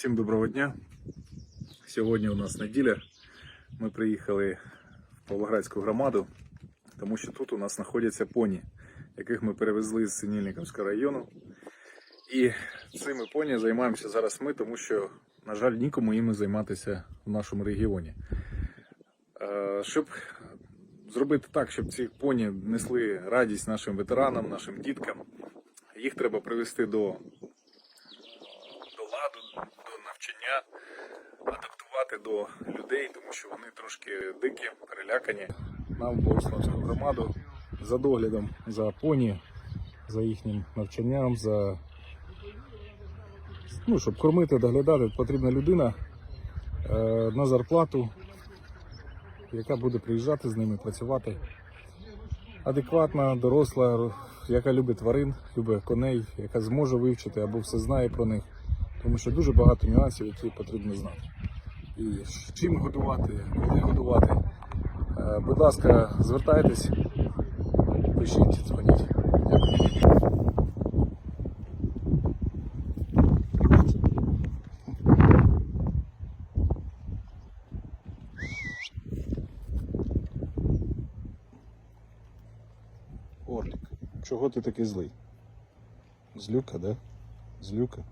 Всім доброго дня. Сьогодні у нас неділя. Ми приїхали в Павлоградську громаду, тому що тут у нас знаходяться поні, яких ми перевезли з Синільниковського району. І цими поні займаємося зараз ми, тому що, на жаль, нікому їм займатися в нашому регіоні. Е, Щоб зробити так, щоб ці поні несли радість нашим ветеранам, нашим діткам, їх треба привести до до ладу, до адаптувати до людей, тому що вони трошки дикі, перелякані. Нам Богославську громаду за доглядом за поні, за їхнім навчанням, за ну, щоб кормити, доглядати, потрібна людина е, на зарплату, яка буде приїжджати з ними, працювати. Адекватна, доросла, яка любить тварин, любить коней, яка зможе вивчити або все знає про них. Тому що дуже багато нюансів, які потрібно знати. І чим годувати, коли годувати. Е, Будь ласка, звертайтесь, пишіть, дзвоніть. Дякую. Орлік, чого ти такий злий? Злюка, да? Злюка.